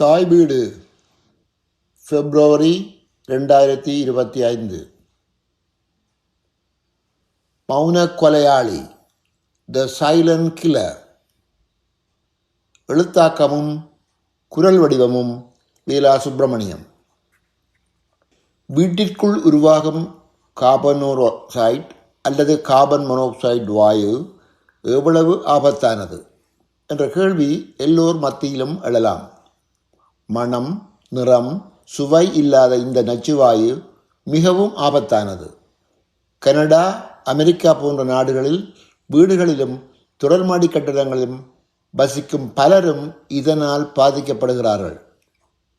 தாய் வீடு பிப்ரவரி ரெண்டாயிரத்தி இருபத்தி ஐந்து. மௌன கொலையாளி த சைலண்ட் கில்லர் எழுத்தாக்கமும் குரல் வடிவமும் லீலா சுப்பிரமணியம். வீட்டிற்குள் உருவாகும் கார்பன் அல்லது கார்பன் மொனோக்சைடு வாயு எவ்வளவு ஆபத்தானது? என்ற கேள்வி எல்லோர் மத்தியிலும் எழலாம். மனம் நிறம் சுவை இல்லாத இந்த நச்சுவாயு மிகவும் ஆபத்தானது. கனடா அமெரிக்கா போன்ற நாடுகளில் வீடுகளிலும் தொடர்மாடி கட்டிடங்களிலும் வசிக்கும் பலரும் இதனால் பாதிக்கப்படுகிறார்கள்.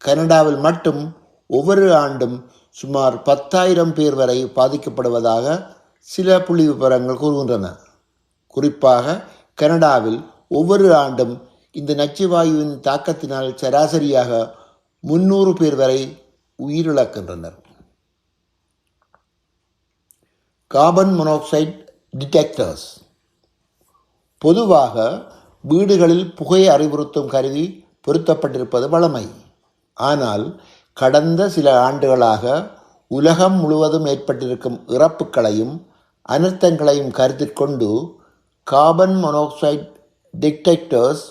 கனடாவில் மட்டும் ஒவ்வொரு ஆண்டும் சுமார் பத்தாயிரம் பேர் வரை பாதிக்கப்படுவதாக சில புள்ளி விவரங்கள் கூறுகின்றன. குறிப்பாக கனடாவில் ஒவ்வொரு ஆண்டும் இந்த நச்சுவாயுவின் தாக்கத்தினால் சராசரியாக முன்னூறு பேர் வரை உயிரிழக்கின்றனர். Carbon monoxide detectors. பொதுவாக வீடுகளில் புகை அறிவுறுத்தும் கருவி பொருத்தப்பட்டிருப்பது வழமை. ஆனால் கடந்த சில ஆண்டுகளாக உலகம் முழுவதும் ஏற்பட்டிருக்கும் இறப்புகளையும் அனர்த்தங்களையும் கருத்தில் கொண்டு கார்பன் மோனாக்சைடு டிடெக்டர்ஸ்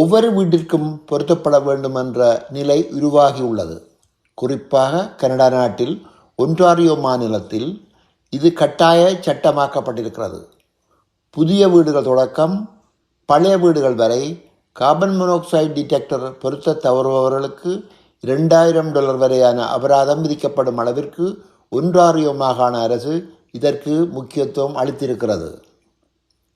ஒவ்வொரு வீட்டிற்கும் பொருத்தப்பட வேண்டும் என்ற நிலை உருவாகியுள்ளது. குறிப்பாக கனடா நாட்டில் ஒன்றாரியோ மாநிலத்தில் இது கட்டாய சட்டமாக்கப்பட்டிருக்கிறது. புதிய வீடுகள் தொடக்கம் பழைய வீடுகள் வரை கார்பன் மோனாக்சைடு டிடெக்டர் பொருத்த தவறுபவர்களுக்கு இரண்டாயிரம் டாலர் வரையான அபராதம் விதிக்கப்படும் அளவிற்கு ஒன்றாரியோ மாகாண அரசு இதற்கு முக்கியத்துவம் அளித்திருக்கிறது.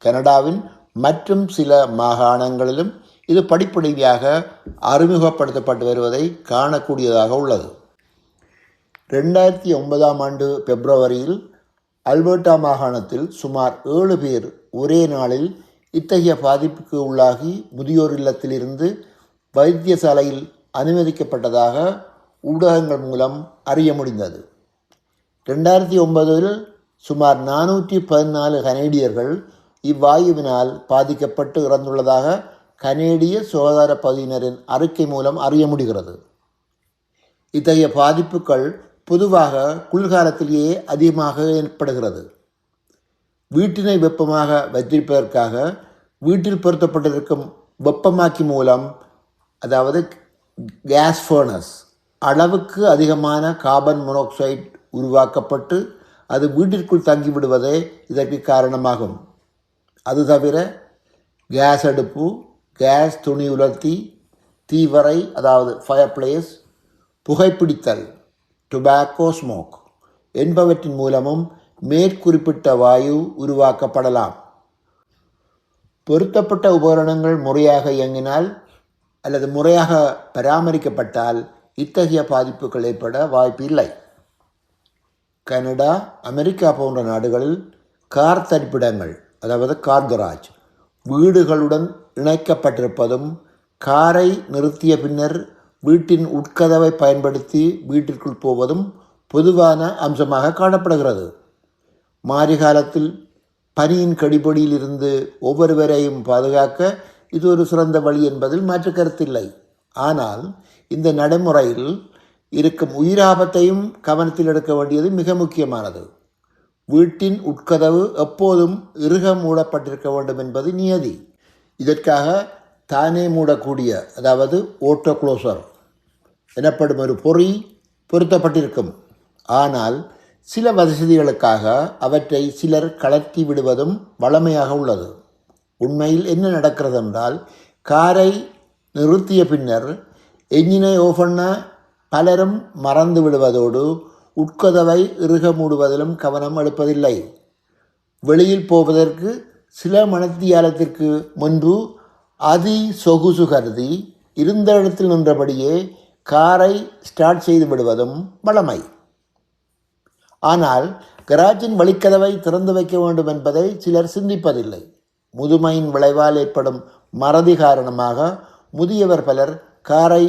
கனடாவின் மற்றும் சில மாகாணங்களிலும் இது படிப்படியாக அறிமுகப்படுத்தப்பட்டு வருவதை காணக்கூடியதாக உள்ளது. ரெண்டாயிரத்தி ஒன்பதாம் ஆண்டு பிப்ரவரியில் அல்பர்டா மாகாணத்தில் சுமார் ஏழு பேர் ஒரே நாளில் இத்தகைய பாதிப்புக்கு உள்ளாகி முதியோர் இல்லத்திலிருந்து வைத்தியசாலையில் அனுமதிக்கப்பட்டதாக ஊடகங்கள் மூலம் அறிய முடிந்தது. ரெண்டாயிரத்தி ஒன்பதில் சுமார் நானூற்றி பதினாலு கனேடியர்கள் இவ்வாயுவினால் பாதிக்கப்பட்டு இறந்துள்ளதாக கனேடிய சுகாதார பகுதியினரின் அறிக்கை மூலம் அறிய முடிகிறது. இத்தகைய பாதிப்புகள் பொதுவாக குளிர்காலத்திலேயே அதிகமாக ஏற்படுகிறது. வீட்டினை வெப்பமாக வைத்திருப்பதற்காக வீட்டில் பொருத்தப்பட்டிருக்கும் வெப்பமாக்கி மூலம் அதாவது கேஸ் ஃபர்னஸ் அளவுக்கு அதிகமான கார்பன் மோனாக்சைடு உருவாக்கப்பட்டு அது வீட்டிற்குள் தங்கிவிடுவதே இதற்கு காரணமாகும். அது தவிர கேஸ் அடுப்பு கேஸ் துணி உலர்த்தி தீவரை அதாவது ஃபயர் பிளேஸ் புகைப்பிடித்தல் டுபாக்கோ ஸ்மோக் என்பவற்றின் மூலமும் மேற்குறிப்பிட்ட வாயு உருவாக்கப்படலாம். பொருத்தப்பட்ட உபகரணங்கள் முறையாக இயங்கினால் அல்லது முறையாக பராமரிக்கப்பட்டால் இத்தகைய பாதிப்புகள் ஏற்பட வாய்ப்பில்லை கனடா அமெரிக்கா போன்ற நாடுகளில் கார் தரிப்பிடங்கள் அதாவது கார் கராஜ் வீடுகளுடன் இணைக்கப்பட்டிருப்பதும் காரை நிறுத்திய பின்னர் வீட்டின் உட்கதவை பயன்படுத்தி வீட்டிற்குள் போவதும் பொதுவான அம்சமாக காணப்படுகிறது. மாரிகாலத்தில் பனியின் கடிபொடியிலிருந்து ஒவ்வொருவரையும் பாதுகாக்க இது ஒரு சிறந்த வழி என்பதில் மாற்று கருத்தில்லை. ஆனால் இந்த நடைமுறையில் இருக்கும் உயிராபத்தையும் கவனத்தில் எடுக்க வேண்டியது மிக முக்கியமானது. வீட்டின் உட்கதவு எப்போதும் இறுக மூடப்பட்டிருக்க வேண்டும் என்பது நியதி. இதற்காக தானே மூடக்கூடிய அதாவது ஓட்டோ க்ளோசர் எனப்படும் ஒரு பொறி பொருத்தப்பட்டிருக்கும். ஆனால் சில வசதிகளுக்காக அவற்றை சிலர் கலர்த்தி விடுவதும் வளமையாக உள்ளது. உண்மையில் என்ன நடக்கிறது என்றால் காரை நிறுத்திய பின்னர் என்ஜினை ஓஃப் பண்ண பலரும் மறந்து விடுவதோடு உட்கதவை இறுக மூடுவதிலும் கவனம் எடுப்பதில்லை வெளியில் போவதற்கு சில மணத்தியாலத்திற்கு முன்பு அதி சொகுசு கருதி இருந்த இடத்தில் நின்றபடியே காரை ஸ்டார்ட் செய்து விடுவதும் வளமை ஆனால் கராஜின் வழிக்கதவை திறந்து வைக்க வேண்டும் என்பதை சிலர் சிந்திப்பதில்லை. முதுமையின் விளைவால் ஏற்படும் மறதி காரணமாக முதியவர் பலர் காரை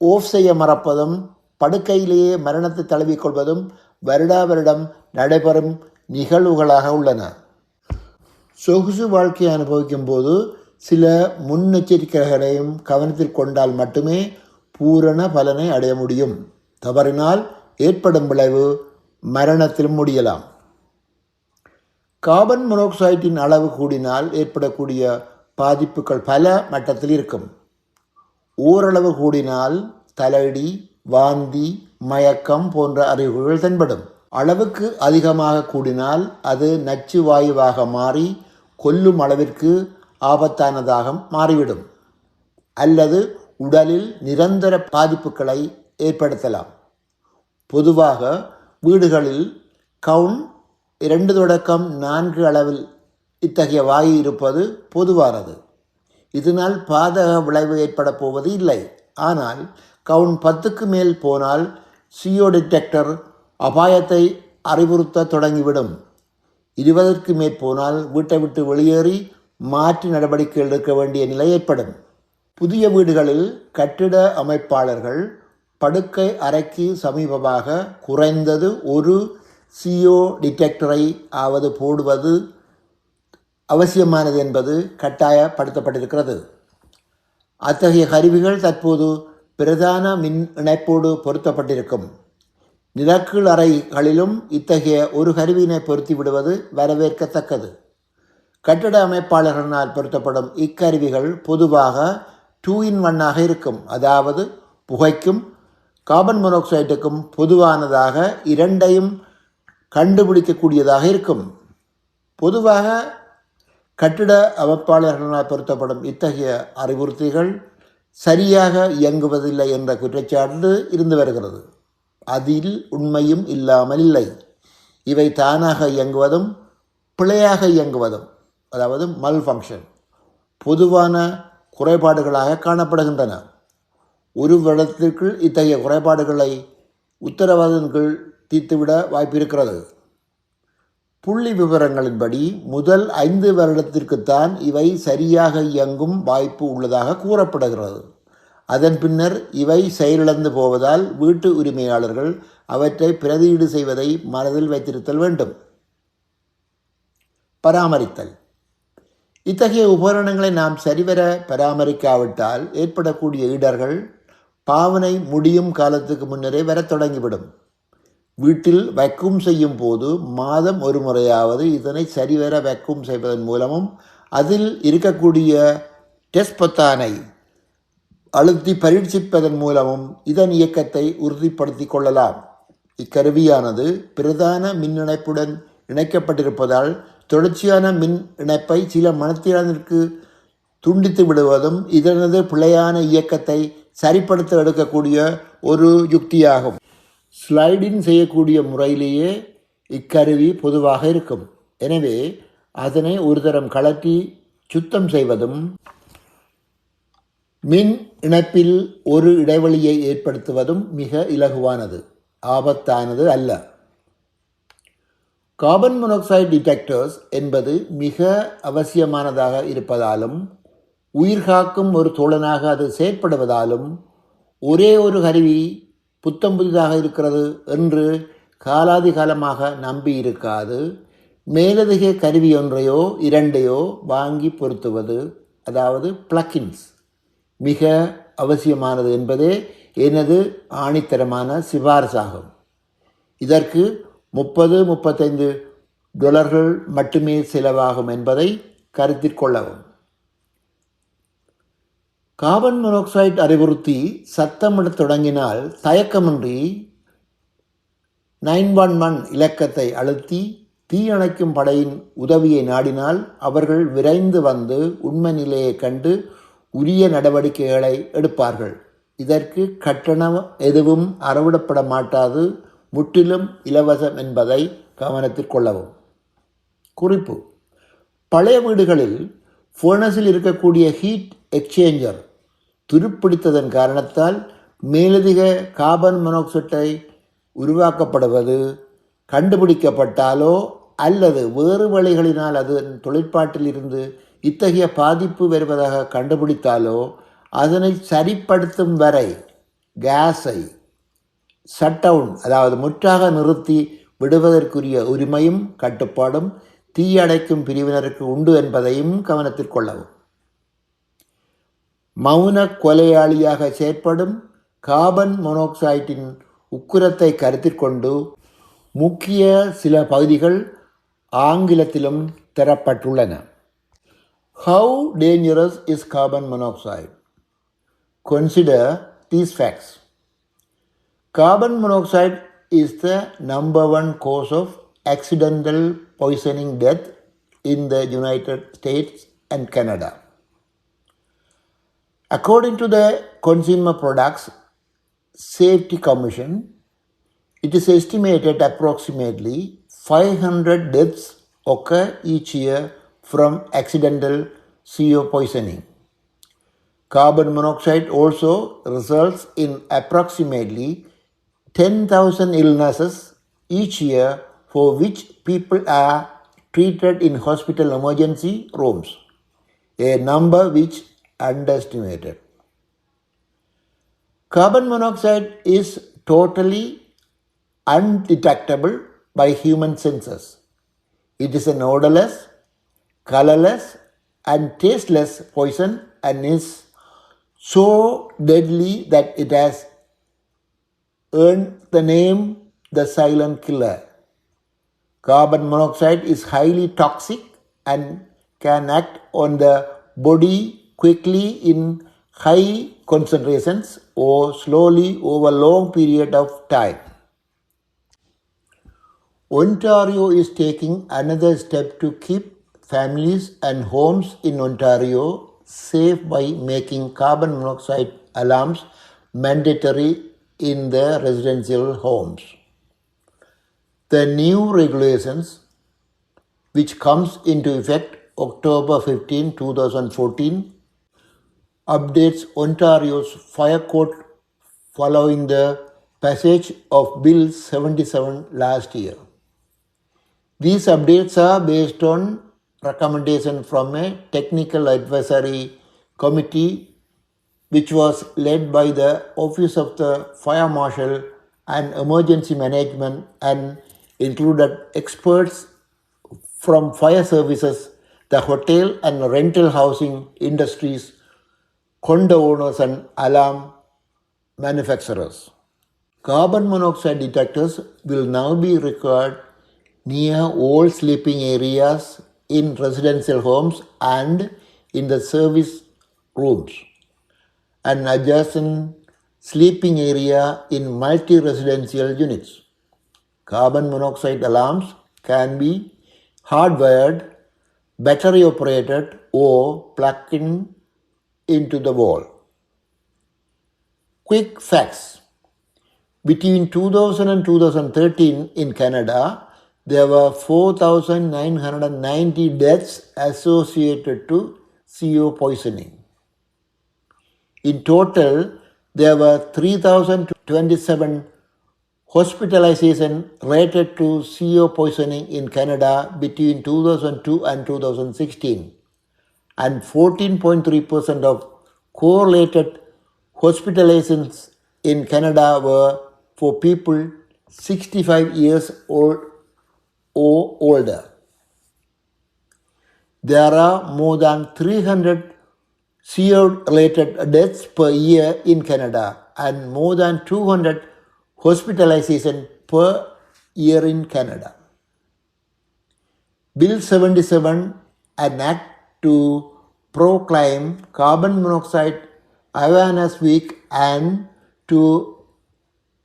ஓஃப் செய்ய மறப்பதும் படுக்கையிலேயே மரணத்தை தழுவிக்கொள்வதும் வருடா வருடம் நடைபெறும் நிகழ்வுகளாக உள்ளன. சொகுசு வாழ்க்கையை அனுபவிக்கும் போது சில முன்னெச்சரிக்கைகளையும் கவனத்தில் கொண்டால் மட்டுமே பூரண பலனை அடைய முடியும். தவறினால் ஏற்படும் விளைவு மரணத்திலும் முடியலாம். கார்பன் மோனோக்சைட்டின் அளவு கூடினால் ஏற்படக்கூடிய பாதிப்புகள் பல மட்டத்தில் இருக்கும். ஓரளவு கூடினால் தலையடி வாந்தி மயக்கம் போன்ற அறிகுறிகள் தென்படும். அளவுக்கு அதிகமாக கூடினால் அது நச்சு வாயுவாக மாறி கொல்லும் அளவிற்கு ஆபத்தானதாக மாறிவிடும். அல்லது உடலில் நிரந்தர பாதிப்புகளை ஏற்படுத்தலாம். பொதுவாக வீடுகளில் கவுன் இரண்டு தொடக்கம் நான்கு அளவில் இத்தகைய வாயு இருப்பது பொதுவானது. இதனால் பாதக விளைவு ஏற்பட போவது இல்லை. ஆனால் கவுன் பத்துக்கு மேல் போனால் சிஓ டிடெக்டர் அபாயத்தை அறிவுறுத்த தொடங்கிவிடும். இருபதற்கு மேற்போனால் வீட்டை விட்டு வெளியேறி மாற்று நடவடிக்கை எடுக்க வேண்டிய நிலை ஏற்படும். புதிய வீடுகளில் கட்டிட அமைப்பாளர்கள் படுக்கை அறைக்கு சமீபமாக குறைந்தது ஒரு சிஓ டிடெக்டரை ஆவது போடுவது அவசியமானது என்பது கட்டாயப்படுத்தப்பட்டிருக்கிறது. அத்தகைய கருவிகள் தற்போது பிரதான மின் இணைப்போடு பொருத்தப்பட்டிருக்கும். நிலக்கீழ் அறைகளிலும் இத்தகைய ஒரு கருவியினை பொருத்தி விடுவது வரவேற்கத்தக்கது. கட்டிட அமைப்பாளர்களால் பொருத்தப்படும் இக்கருவிகள் பொதுவாக டூ இன் ஒன்னாக இருக்கும். அதாவது புகைக்கும் கார்பன் மோனோக்சைட்டுக்கும் பொதுவானதாக இரண்டையும் கண்டுபிடிக்கக்கூடியதாக இருக்கும். பொதுவாக கட்டிட அமைப்பாளர்களால் பொருத்தப்படும் இத்தகைய அறிவுறுத்திகள் சரியாக இயங்குவதில்லை என்ற குற்றச்சாட்டு இருந்து வருகிறது. அதில் உண்மையும் இல்லாமல் இல்லை. இவை தானாக இயங்குவதும் பிழையாக இயங்குவதும் அதாவது மல் ஃபங்க்ஷன் பொதுவான குறைபாடுகளாக காணப்படுகின்றன. ஒரு வருடத்திற்குள் இத்தகைய குறைபாடுகளை உத்தரவாதத்தின் கீழ் தீர்த்துவிட வாய்ப்பிருக்கிறது. புள்ளி விவரங்களின்படி முதல் ஐந்து வருடத்திற்குத்தான் இவை சரியாக இயங்கும் வாய்ப்பு உள்ளதாக கூறப்படுகிறது. அதன் பின்னர் இவை செயலிழந்து போவதால் வீட்டு உரிமையாளர்கள் அவற்றை பிரதியீடு செய்வதை மனதில் வைத்திருத்தல் வேண்டும். பராமரித்தல். இத்தகைய உபகரணங்களை நாம் சரிவர பராமரிக்காவிட்டால் ஏற்படக்கூடிய இடர்கள் பாவனை முடியும் காலத்துக்கு முன்னரே வரத் தொடங்கிவிடும். வீட்டில் வைக்கும் செய்யும் போது மாதம் ஒரு முறையாவது இதனை சரிவர வைக்கும் செய்வதன் மூலமும் அதில் இருக்கக்கூடிய டெஸ்ட் பொத்தானை அழுத்தி பரீட்சிப்பதன் மூலமும் இதன் இயக்கத்தை உறுதிப்படுத்தி கொள்ளலாம். இக்கருவியானது பிரதான மின் இணைப்புடன் இணைக்கப்பட்டிருப்பதால் தொடர்ச்சியான மின் இணைப்பை சில மனத்தியானத்திற்கு துண்டித்து விடுவதும் இதனது பிழையான இயக்கத்தை சரிப்படுத்த எடுக்கக்கூடிய ஒரு யுக்தியாகும். ஸ்லைடின் செய்யக்கூடிய முறையிலேயே இக்கருவி பொதுவாக இருக்கும். எனவே அதனை ஒரு தரம் கலட்டி சுத்தம் செய்வதும் மின் இணைப்பில் ஒரு இடைவெளியை ஏற்படுத்துவதும் மிக இலகுவானது. ஆபத்தானது அல்ல. கார்பன் மோனாக்சைடு டிடெக்டர்ஸ் என்பது மிக அவசியமானதாக இருப்பதாலும் உயிர்காக்கும் ஒரு தோழனாக அது செயற்படுவதாலும் ஒரே ஒரு கருவி புத்தம் புதிதாக இருக்கிறது என்று காலாதி காலமாக நம்பி இருக்காது மேலதிக கருவி ஒன்றையோ இரண்டையோ வாங்கி பொருத்துவது அதாவது பிளக்கின்ஸ் மிக அவசியமானது என்பதே எனது ஆணித்தரமான சிபாரிசாகும். இதற்கு முப்பது முப்பத்தைந்து டொலர்கள் மட்டுமே செலவாகும் என்பதை கருத்தில் கொள்ளவும். கார்பன் மோனாக்சைடு அறிவுறுத்தி சத்தமிடத் தொடங்கினால் தயக்கமின்றி நைன் ஒன் ஒன் இலக்கத்தை அழுத்தி தீயணைக்கும் படையின் உதவியை நாடினால் அவர்கள் விரைந்து வந்து உண்மை நிலையை கண்டு உரிய நடவடிக்கைகளை எடுப்பார்கள். இதற்கு கட்டணம் எதுவும் அறவிடப்பட மாட்டாது. முற்றிலும் இலவசம் என்பதை கவனத்தில் கொள்ளவும். குறிப்பு. பழைய வீடுகளில் ஃபோனஸில் இருக்கக்கூடிய ஹீட் எக்ஸ்சேஞ்சர் துருப்பிடித்ததன் காரணத்தால் மேலதிக கார்பன் மோனாக்சைட்டை உருவாக்கப்படுவது கண்டுபிடிக்கப்பட்டாலோ அல்லது வேறு வழிகளினால் அது தொழிற்பாட்டில் இருந்து இத்தகைய பாதிப்பு வருவதாக கண்டுபிடித்தாலோ அதனை சரிப்படுத்தும் வரை கேஸை ஷட்டவுன் அதாவது முற்றாக நிறுத்தி விடுவதற்குரிய உரிமையும் கட்டுப்பாடும் தீயணைக்கும் பிரிவினருக்கு உண்டு என்பதையும் கவனத்தில் கொள்ளவும். மௌன கொலையாளியாக செயற்படும் கார்பன் மொனோக்சைட்டின் உக்கிரத்தை கருத்தில் கொண்டு முக்கிய சில பகுதிகள் ஆங்கிலத்திலும் தரப்பட்டுள்ளன. How dangerous is carbon monoxide consider these facts carbon monoxide is the number one cause of accidental poisoning death in the united states and canada according to the consumer products safety commission it is estimated approximately 500 deaths occur each year from accidental CO poisoning. Carbon monoxide also results in approximately 10,000 illnesses each year for which people are treated in hospital emergency rooms, a number which underestimated. Carbon monoxide is totally undetectable by human senses. It is an odorless, colorless, and tasteless poison and is so deadly that it has earned the name the silent killer. Carbon monoxide is highly toxic and can act on the body quickly in high concentrations or slowly over long period of time. Ontario is taking another step to keep families and homes in Ontario safe by making carbon monoxide alarms mandatory in their residential homes. The new regulations which comes into effect October 15, 2014 updates Ontario's fire code following the passage of Bill 77 last year. These updates are based on recommendation from a technical advisory committee which was led by the Office of the Fire Marshal and Emergency Management and included experts from fire services, the hotel and rental housing industries, condo owners and alarm manufacturers. Carbon monoxide detectors will now be required near all sleeping areas in residential homes and in the service rooms and adjacent sleeping area in multi-residential units. Carbon monoxide alarms can be hardwired, battery operated or plugged in into the wall. Quick facts. Between 2000 and 2013 in Canada, there were 4,990 deaths associated to CO poisoning. In total, there were 3,027 hospitalization related to CO poisoning in Canada between 2002 and 2016, and 14.3% of correlated hospitalizations in Canada were for people 65 years old or older. There are more than 300 CO related deaths per year in Canada and more than 200 hospitalization per year in Canada. Bill 77, an act to proclaim carbon monoxide awareness week and to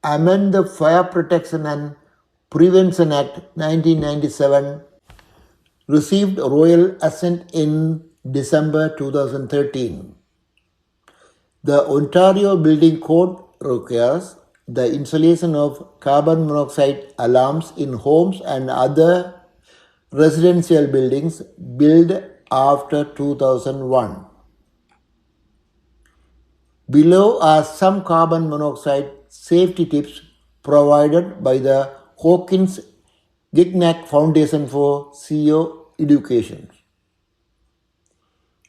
amend the Fire Protection and Prevention Act 1997 received royal assent in December 2013. The Ontario Building Code requires the installation of carbon monoxide alarms in homes and other residential buildings built after 2001. Below are some carbon monoxide safety tips provided by the Hawkins Gignac Foundation for CO Education.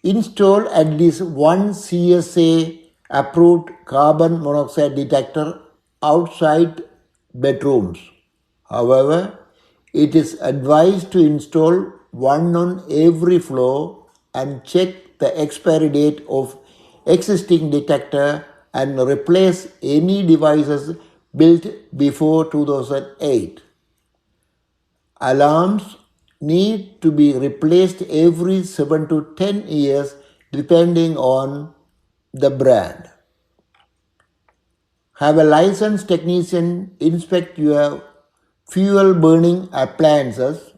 Install at least one CSA approved carbon monoxide detector outside bedrooms. However, it is advised to install one on every floor and check the expiry date of existing detector and replace any devices built before 2008. Alarms need to be replaced every 7 to 10 years depending on the brand. Have a licensed technician inspect your fuel burning appliances,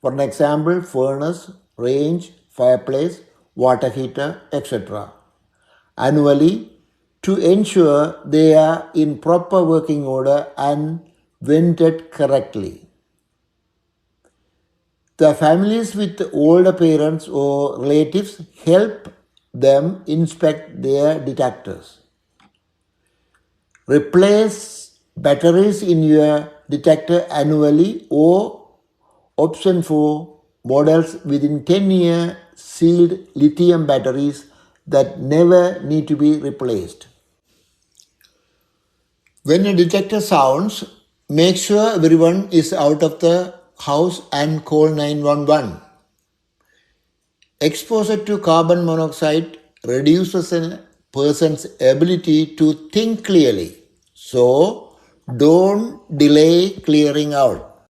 for an example, furnace, range, fireplace, water heater, etc. annually to ensure they are in proper working order and vented correctly. The families with older parents or relatives help them inspect their detectors. Replace batteries in your detector annually or option for models within 10 year sealed lithium batteries that never need to be replaced. When a detector sounds, make sure everyone is out of the house and call 911. Exposure to carbon monoxide reduces a person's ability to think clearly. So, don't delay clearing out.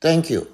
Thank you.